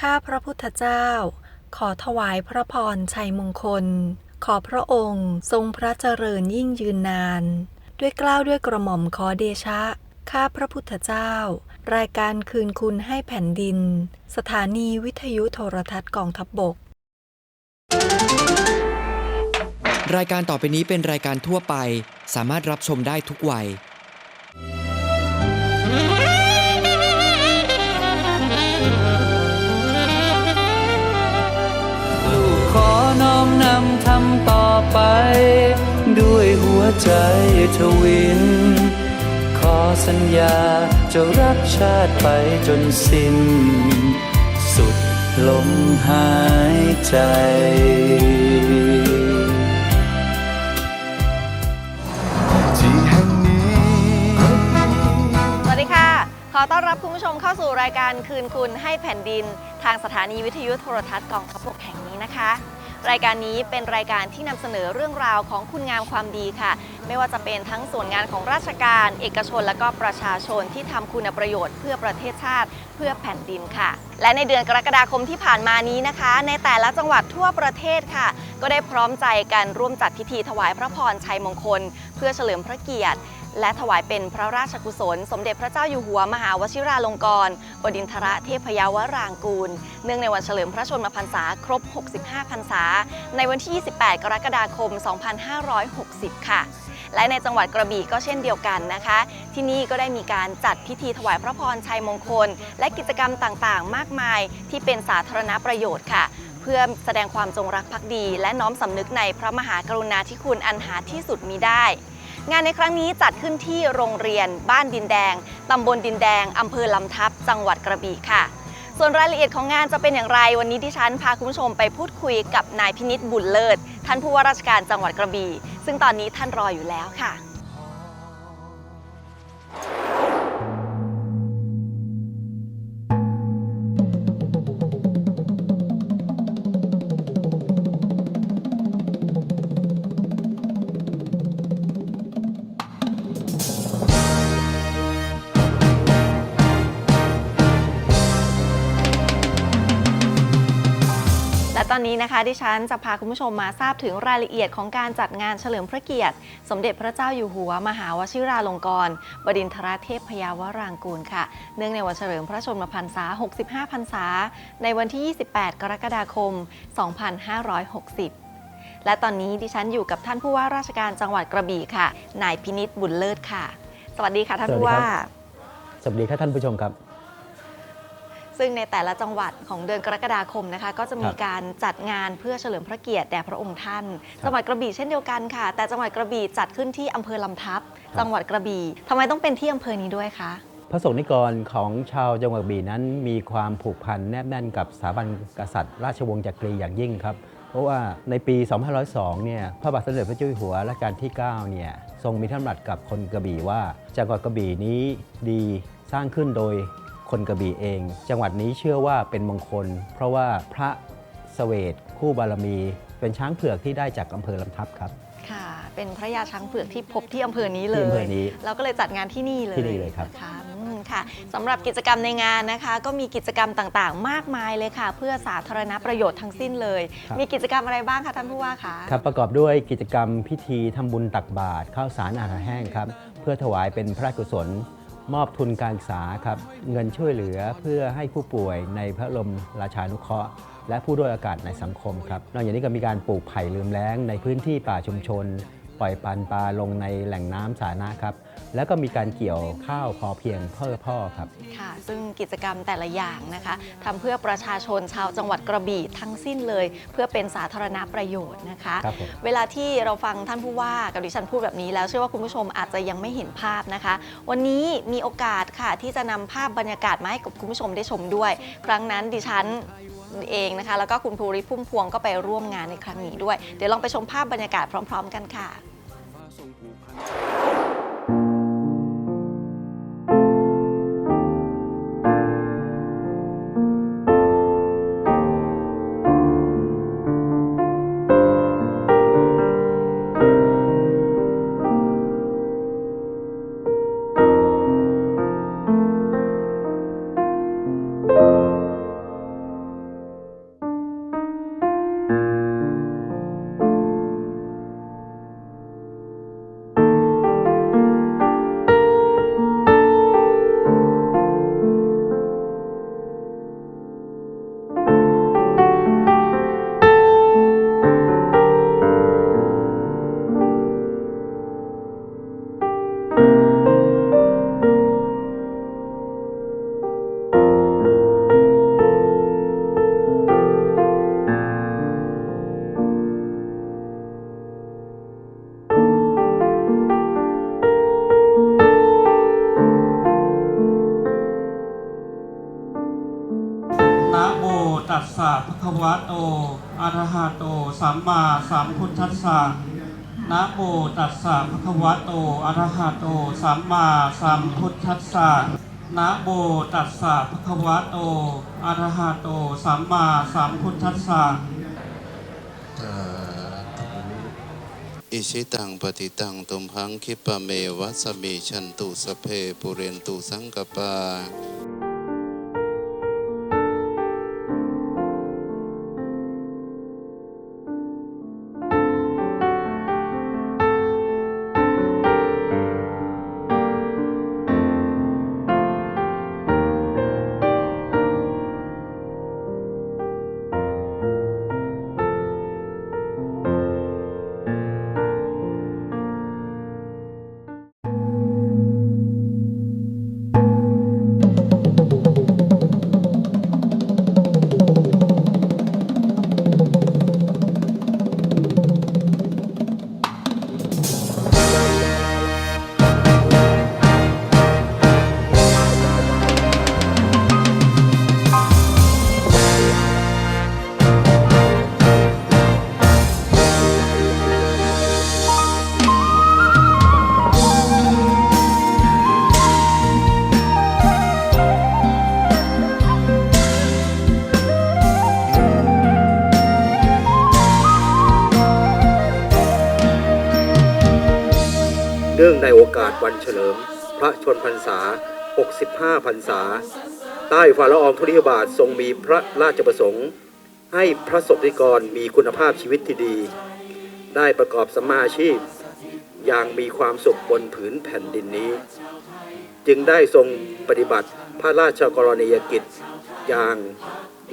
ข้าพระพุทธเจ้า ขอถวายพระพรชัยมงคล ขอพระองค์ทรงพระเจริญยิ่งยืนนาน ด้วยเกล้าวด้วยกระหม่อมขอเดชะ ข้าพระพุทธเจ้า รายการคืนคุณให้แผ่นดิน สถานีวิทยุโทรทัศน์กองทัพบบก รายการต่อไปนี้เป็นรายการทั่วไป สามารถรับชมได้ทุกวัย น้อมนำทำต่อไป ด้วยหัวใจทวิน ขอสัญญาจะรักชาติไปจนสิ้น สุดลมหายใจที่แห่งนี้สวัสดีค่ะขอต้อนรับคุณผู้ชมเข้าสู่รายการคืนคุณให้แผ่นดิน ทางสถานีวิทยุโทรทัศน์กองทัพบกแห่งนี้นะคะ รายการนี้เป็นรายการที่นำเสนอเรื่องราวของคุณงามความดีค่ะ ไม่ว่าจะเป็นทั้งส่วนงานของราชการ เอกชนและก็ประชาชนที่ทำคุณประโยชน์เพื่อประเทศชาติ เพื่อแผ่นดินค่ะ และในเดือนกรกฎาคมที่ผ่านมานี้นะคะ ในแต่ละจังหวัดทั่วประเทศค่ะ ก็ได้พร้อมใจกันร่วมจัดพิธีถวายพระพรชัยมงคล เพื่อเฉลิมพระเกียรติ และถวายเป็นพระราชกุศล สมเด็จพระเจ้าอยู่หัวมหาวชิราลงกรณ์บดินทรเทพยาวรางกูล เนื่องในวันเฉลิมพระชนมพรรษาครบ 65 พรรษา ในวันที่ 28 กรกฎาคม 2560 ค่ะ และในจังหวัดกระบี่ก็เช่นเดียวกันนะคะ ที่นี่ก็ได้มีการจัดพิธีถวายพระพรชัยมงคล และกิจกรรมต่างๆ มากมายที่เป็นสาธารณประโยชน์ค่ะเพื่อแสดงความจงรักภักดี และน้อมสำนึกในพระมหากรุณาธิคุณอันหาที่สุดมีได้ งานในครั้งนี้จัดขึ้นที่โรงเรียน บ้านดินแดง ตำบลดินแดง อำเภอลำทับ จังหวัดกระบี่ค่ะ ส่วนรายละเอียดของงานจะเป็นอย่างไร วันนี้ดิฉันพาคุณผู้ชมไปพูดคุยกับนายพินิษบุญเลิศ ท่านผู้ว่าราชการจังหวัดกระบี่ ซึ่งตอนนี้ท่านรออยู่แล้วค่ะ และตอนนี้นะคะดิฉันจะพาคุณผู้ชมมาทราบถึงรายละเอียดของการจัดงานเฉลิมพระเกียรติ สมเด็จพระเจ้าอยู่หัว มหาวชิราลงกรณ์บดินทรเทพพยาวรางกูลค่ะ เนื่องในวันเฉลิมพระชนมพรรษา 65 พรรษา ในวันที่ 28 กรกฎาคม 2560และตอนนี้ดิฉันอยู่กับท่านผู้ว่าราชการจังหวัดกระบี่ค่ะ นายพินิษบุญเลิศค่ะ สวัสดีค่ะท่านผู้ว่า สวัสดีครับท่านผู้ชมครับ ซึ่งในแต่ละจังหวัดของเดือนกรกฎาคมนะคะ ก็จะมีครับการจัดงานเพื่อเฉลิมพระเกียรติแด่พระองค์ท่านครับจังหวัดกระบี่เช่นเดียวกันค่ะ แต่จังหวัดกระบี่จัดขึ้นที่อำเภอลำทับครับ จังหวัดกระบี่ทำไมต้องเป็นที่อำเภอนี้ด้วยคะพระสงฆ์นิกรของชาวจังหวัดกระบี่นั้นมีความผูกพันแนบแน่นกับสถาบันกษัตริย์ ราชวงศ์จักรีอย่างยิ่งครับเพราะว่าในปี 2502 เนี่ย พระบาทสมเด็จพระเจ้าอยู่หัวรัชกาลที่ 9 เนี่ย ทรงมีท่านบัตรกับคนกระบี่ว่า จังหวัดกระบี่นี้ดีสร้างขึ้นโดย คนกระบี่เอง จังหวัดนี้เชื่อว่าเป็นมงคล เพราะว่าพระเสวตคู่บารมี เป็นช้างเผือกที่ได้จากอำเภอลำทับครับ ค่ะ เป็นพระยาช้างเผือกที่พบที่อำเภอนี้เลที่ยอำเภอนี้ เราก็เลยจัดงานที่นี่เลยที่นี่เลยครับ นะคะอืมค่ะสำหรับกิจกรรมในงานนะคะ ก็มีกิจกรรมต่างๆ มากมายเลยค่ะ เพื่อสาธารณประโยชน์ทั้งสิ้นเลย ครับ มีกิจกรรมอะไรบ้างคะท่านผู้ว่าคะ ครับประกอบด้วยกิจกรรมพิธีทำบุญตักบาตรข้าวสารอาหารแห้งครับ เพื่อถวายเป็นพระราชกุศล มอบทุนการศึกษาครับเงินช่วยเหลือเพื่อให้ผู้ป่วยในพระลมราชานุเคราะห์และผู้ด้อยอากาศในสังคมครับนอกจากนี้ก็มีการปลูกไผ่ลืมแล้งในพื้นที่ป่าชุมชน ปล่อยปันปลาลงในแหล่งน้ำสาธารณะครับ แล้วก็มีการเกี่ยวข้าวพอเพียงเพื่อพ่อครับ ค่ะ ซึ่งกิจกรรมแต่ละอย่างนะคะทำเพื่อประชาชนชาวจังหวัดกระบี่ทั้งสิ้นเลย เพื่อเป็นสาธารณประโยชน์นะคะ ครับผม เวลาที่เราฟังท่านผู้ว่ากับดิฉันพูดแบบนี้แล้วเชื่อว่าคุณผู้ชมอาจจะยังไม่เห็นภาพนะคะ วันนี้มีโอกาสค่ะที่จะนำภาพบรรยากาศมาให้กับคุณผู้ชมได้ชมด้วย ครั้งนั้นดิฉันเองนะคะ แล้วก็คุณภูริพุ่มพวงก็ไปร่วมงานในครั้งนี้ด้วย เดี๋ยวลองไปชมภาพบรรยากาศพร้อม ๆ กันค่ะโม สสะภะคะวะโตอะระหะโต สัมมาสัมพุทธัสสะนะโมตัสสะภะคะวะโตอะระหะโต สัมมาสัมพุทธัสสะนะโมตัสสะภะคะวะโตอะระหะโต สัมมาสัมพุทธัสสะอิชิตังปฏิตังตุมหังคิปะเมวัสเมชันตุสเพปุเรนตุสังกปา ในโอกาสวันเฉลิม พระชนพรรษา 65 พรรษา ใต้ฝ่าละอองธุลีพระบาททรงมีพระราชประสงค์ ให้พระสงฆ์นิกรมีคุณภาพชีวิตที่ดี ได้ประกอบสมมาอาชีพ อย่างมีความสุขบนผืนแผ่นดินนี้ จึงได้ทรงปฏิบัติพระราชกรณียกิจ อย่าง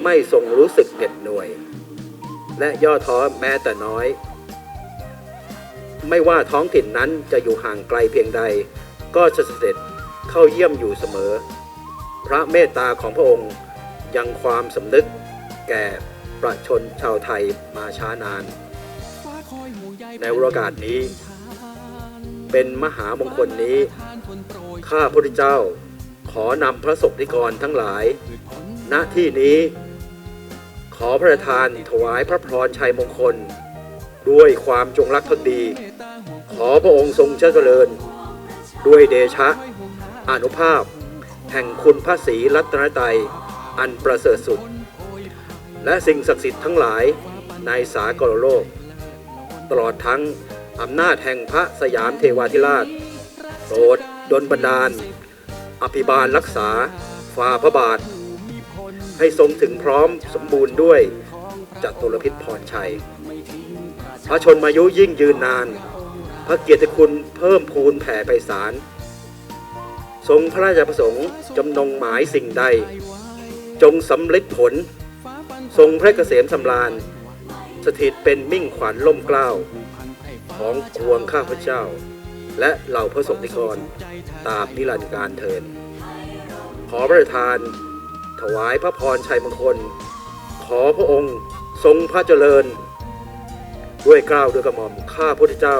ไม่ทรงรู้สึกเหน็ดหน่วย และย่อท้อแม้แต่น้อย ไม่ว่าท้องถิ่นนั้นจะอยู่ห่างไกลเพียงใด ก็จะเสด็จเข้าเยี่ยมอยู่เสมอ พระเมตตาของพระองค์ยังความสำนึกแก่ประชนชาวไทยมาช้านาน ในโอกาสนี้ เป็นมหามงคลนี้ ข้าพระพุทธเจ้าขอนำพระศพนิกรทั้งหลาย ณที่นี้ ขอพระราชทานถวายพระพรชัยมงคล ด้วยความจงรักภักดี ขอพระองค์ทรงเจริญ ด้วยเดชะอนุภาพ แห่งคุณพระศรีรัตนตรัยอันประเสริฐสุด และสิ่งศักดิ์สิทธิ์ทั้งหลายในสากลโลก ตลอดทั้งอำนาจแห่งพระสยามเทวาธิราชโปรดดลบันดาล อภิบาลรักษาฝ่าพระบาท ให้ทรงถึงพร้อมสมบูรณ์ด้วยจัตุรพิษพรชัย พระชนมายุยิ่งยืนนาน พระเกียรติคุณเพิ่มพูนแผ่ไพศาลทรงพระราชประสงค์จำนงหมายสิ่งใด จงสำเร็จผล ทรงพระเกษมสำราญ สถิตเป็นมิ่งขวัญล่มเกล้า ของกวงข้าพเจ้า และเหล่าพระสงฆ์นิกรตามนิรันดร์การเทิน ขอพระทาน ถวายพระพรชัยมงคล ขอพระองค์ทรงพระเจริญ ด้วยเกล้าวด้วยกระหม่อมข้าพุทธเจ้า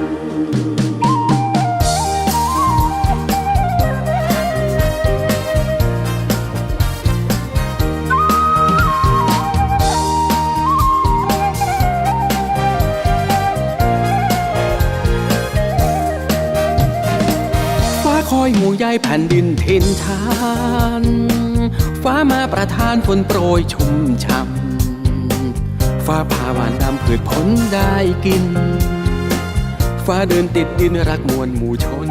อยหมู่ใยแผ่นดินทินทาน ฟ้ามาประทานฝนโปรยชุ่มช่ำฟ้าพาหวานดำผืดผลได้กิน ฟ้าเดินติดดินรักมวลหมู่ชน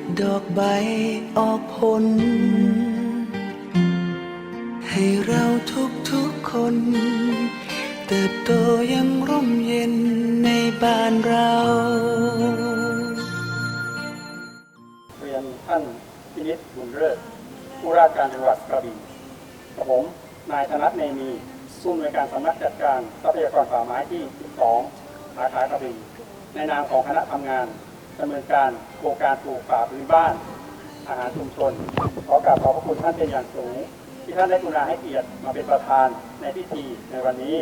ดอกใบออกผล ให้เราทุกๆคน เติบโตอยังร่มเย็นในบ้านเราเรียนท่านพินิจบุญเลิศผู้ราชการจังหวัดกระบี่กับผม นายธนัทเนมีผู้อำนวยการสำนักจัดการทรัพยากรป่าไม้ที่ 12สาขากระบี่ในนามของคณะทำงาน ดำเนินการโครงการปลูกป่าพื้นบ้าน อาหารชุมชน ขอกราบขอบพระคุณท่านเป็นอย่างสูง ที่ท่านได้กรุณาให้เกียรติมาเป็นประธานในพิธีในวันนี้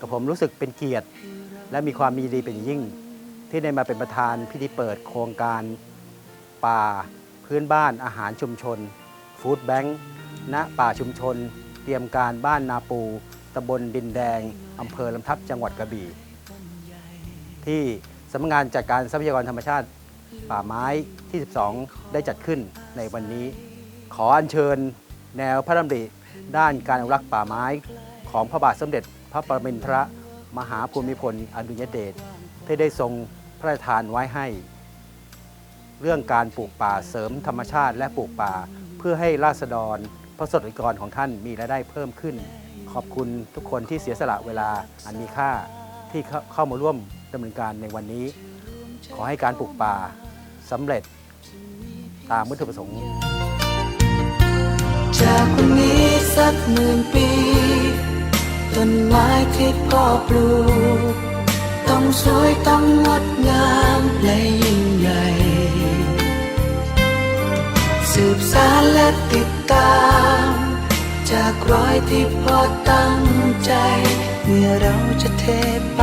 กับผมรู้สึกเป็นเกียรติ และมีความมีดีเป็นอย่างยิ่ง ที่ได้มาเป็นประธานพิธีเปิดโครงการป่าพื้นบ้านอาหารชุมชนฟู้ดแบงค์ณป่าชุมชน เตรียมการบ้านนาปูตำบลดินแดงอำเภอลำทับจังหวัดกระบี่ที่ สำนักงานจัดการทรัพยากรธรรมชาติป่าไม้ที่ 12 ได้จัดขึ้นในวันนี้ ขออัญเชิญแนวพระดำริด้านการอนุรักษ์ป่าไม้ของพระบาทสมเด็จ พระปรมินทรมหาภูมิพลอดุลยเดชที่ได้ทรงพระราชทานไว้ให้ เรื่องการปลูกป่าเสริมธรรมชาติและปลูกป่า เพื่อให้ราษฎรพระสดกรของท่านมีรายได้เพิ่มขึ้น ขอบคุณทุกคนที่เสียสละเวลาอันมีค่าที่เข้าเข้ามาร่วม ดำเนินการในวันนี้ ขอให้การปลูกป่าสำเร็จตามวัตถุประสงค์ จากวันนี้สักหมื่นปี ต้นไม้ที่พ่อปลูก ต้องสวยต้องงดงามและยิ่งใหญ่ สืบสารและติดตาม จากรอยที่พ่อตั้งใจ เมื่อเราจะเทไป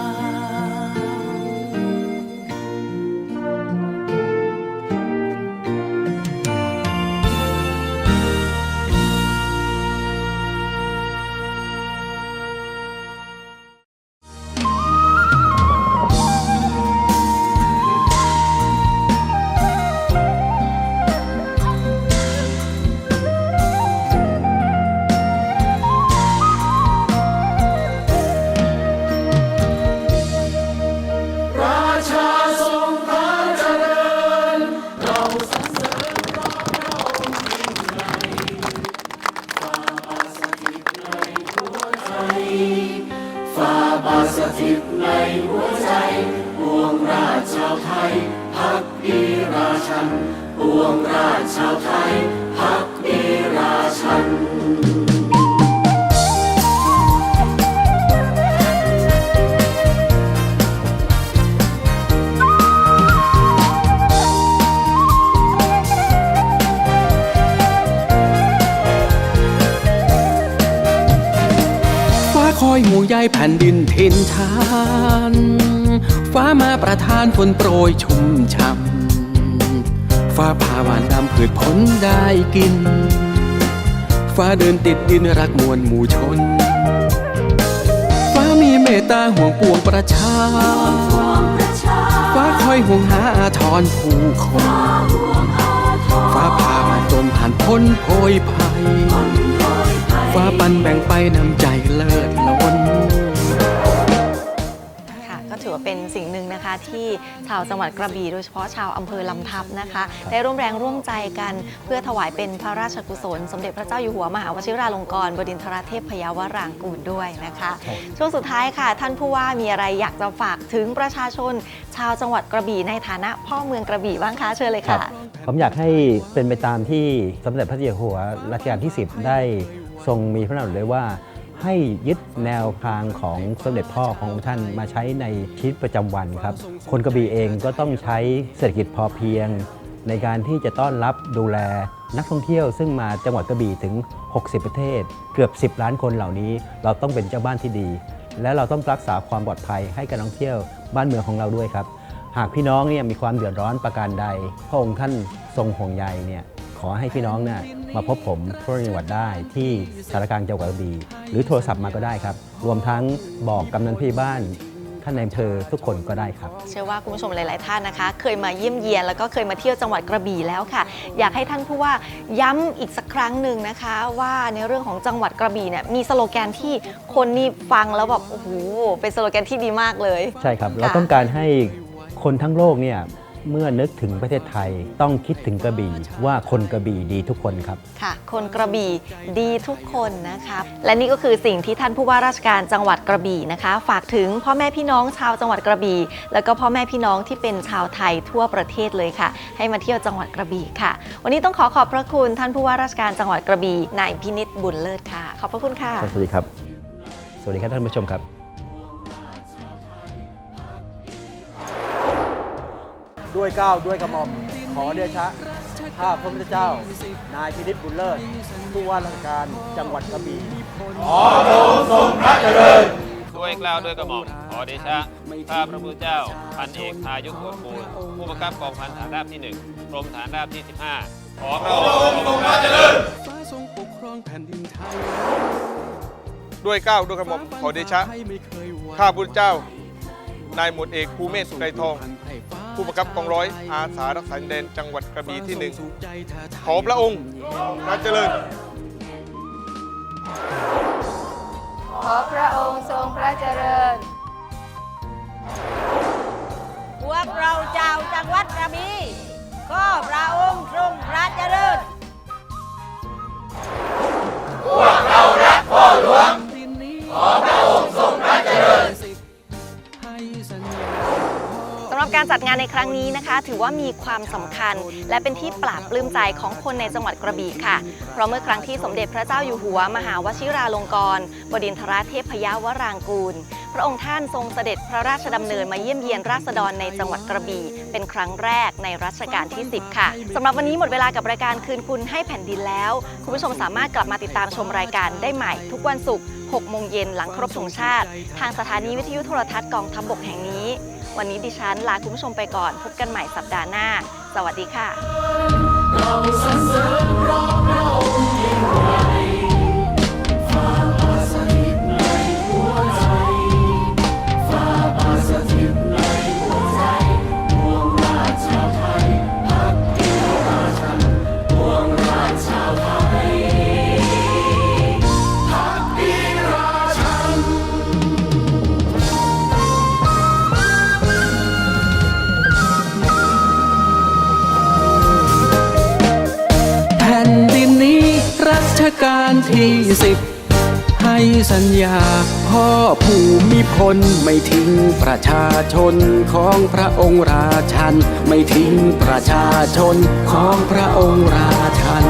แผ่นดินทินทาน ฟ้ามาประทานฝนโปรยชุ่มช่ำฟ้าพาหวานดำผืดผลได้กิน ฟ้าเดินติดดินรักมวลหมู่ชน ฟ้ามีเมตตาห่วงปวงประชา ฟ้าคอยห่วงหาอาทรผู้คน ฟ้าพาหวานตนผ่านพ้นโพยภัยฟ้าปันแบ่งไปน้ำใจเลิศล้น อว่าเป็นสิ่งหนึ่งนะคะที่ชาวจังหวัดกระบี่โดยเฉพาะชาวอำเภอลำทับนะคะ ได้ร่วมแรงร่วมใจกันเพื่อถวายเป็นพระราชกุศล สมเด็จพระเจ้าอยู่หัวมหาวชิราลงกรณบดินทรเทพพยาวรางกูลด้วยนะคะครับช่วงสุดท้ายค่ะ ท่านผู้ว่ามีอะไรอยากจะฝากถึงประชาชน ชาวจังหวัดกระบี่ในฐานะพ่อเมืองกระบี่บ้างคะเชิญเลยค่ะ ผมอยากให้เป็นไปตามที่สมเด็จพระเจ้าอยู่หัวรัชกาลที่ 10 ได้ทรงมีพระนามเลยว่า ให้ยึดแนวทางของสมเด็จพ่อขององค์ท่านมาใช้ในชีวิตประจำวันครับ คนกระบี่เองก็ต้องใช้เศรษฐกิจพอเพียง ในการที่จะต้อนรับดูแลนักท่องเที่ยวซึ่งมาจังหวัดกระบี่ถึง 60 ประเทศ เกือบ 10 ล้านคนเหล่านี้ เราต้องเป็นเจ้าบ้านที่ดี และเราต้องรักษาความปลอดภัยให้กับนักท่องเที่ยวบ้านเมืองของเราด้วยครับ หากพี่น้องเนี่ยมีความเดือดร้อนประการใด พระองค์ท่านทรงห่วงใยเนี่ย ขอให้พี่น้องเนี่ยมาพบผมพระจังหวัดได้ที่สารกลางจังหวัดกระบี่หรือโทรศัพท์มาก็ได้ครับ รวมทั้งบอกกำนันพี่บ้านท่านในอำเภอทุกคนก็ได้ครับ เชื่อว่าคุณผู้ชมหลาย ๆ ท่านนะคะ เคยมาเยี่ยมเยียนแล้วก็เคยมาเที่ยวจังหวัดกระบี่แล้วค่ะ อยากให้ท่านผู้ว่าย้ำอีกสักครั้งหนึ่งนะคะ ว่าในเรื่องของจังหวัดกระบี่เนี่ยมีสโลแกนที่คนนี่ฟังแล้วแบบโอ้โหเป็นสโลแกนที่ดีมากเลย ใช่ครับ เราต้องการให้คนทั้งโลกเนี่ย เมื่อนึกถึงประเทศไทยต้องคิดถึงกระบี่ว่าคนกระบี่ดีทุกคนครับ ค่ะ คนกระบี่ดีทุกคนนะคะและนี่ก็คือสิ่งที่ท่านผู้ว่าราชการจังหวัดกระบี่นะคะ ฝากถึงพ่อแม่พี่น้องชาวจังหวัดกระบี่แล้วก็พ่อแม่พี่น้องที่เป็นชาวไทยทั่วประเทศเลยค่ะ ให้มาเที่ยวจังหวัดกระบี่ค่ะ วันนี้ต้องขอขอบพระคุณท่านผู้ว่าราชการจังหวัดกระบี่นายพินิษบุญเลิศค่ะ ขอบพระคุณค่ะ สวัสดีครับ สวัสดีครับท่านผู้ชมครับ ด้วยเกล้าวด้วยกระหม่อม ขอเดชะข้าพระพุทธเจ้า นายพินิจบุญเลิศผู้ว่าราชการจังหวัดกระบี่ด้วยเกล้าวด้วยกระหม่อมขอเดชะข้าพระพุทธเจ้า พันเอกพายุโกบูลผู้บังคับกองพันฐานราบที่ 1 กรมฐานราบที่ 15 ขอพระองค์ทรงพระเจริญฟ้าทรงปกครองแผ่นดินไทยด้วยเกล้าวด้วยกระหม่อมขอเดชะ ข้าพุทธเจ้า นายหมวดเอกภูเมศสุไกรทอง ผู้บังคับกองร้อยอาสารักษาดินแดนจังหวัดกระบี่ที่หนึ่งขอพระองค์พระเจริญ ขอพระองค์ทรงพระเจริญ พวกเราเจ้าจังหวัดกระบี่ก็พระองค์ทรงพระเจริญสำหรับ การจัดงานในครั้งนี้นะคะ ถือว่ามีความสำคัญ และเป็นที่ปราบปลื้มใจของคนในจังหวัดกระบี่ค่ะ เพราะเมื่อครั้งที่สมเด็จพระเจ้าอยู่หัว มหาวชิราลงกรณบดินทรเทพยาวรางกูล พระองค์ท่านทรงเสด็จพระราชดำเนินมาเยี่ยมเยียนราษฎรในจังหวัดกระบี่เป็นครั้งแรกในรัชกาลที่ 10 ค่ะสำหรับวันนี้หมดเวลากับรายการคืนคุณให้แผ่นดินแล้ว คุณผู้ชมสามารถกลับมาติดตามชมรายการได้ใหม่ ทุกวันศุกร์6โมงเย็นหลังครพธงชาติ ทางสถานีวิทยุโทรทัศน์กองทัพบกแห่งนี้ วันนี้ดิฉันลาคุณผู้ชมไปก่อน พบกันใหม่สัปดาห์หน้า สวัสดีค่ะ สัญญา พ่อผู้มีพลไม่ทิ้งประชาชนของพระองค์ราชัน ไม่ทิ้งประชาชนของพระองค์ราชัน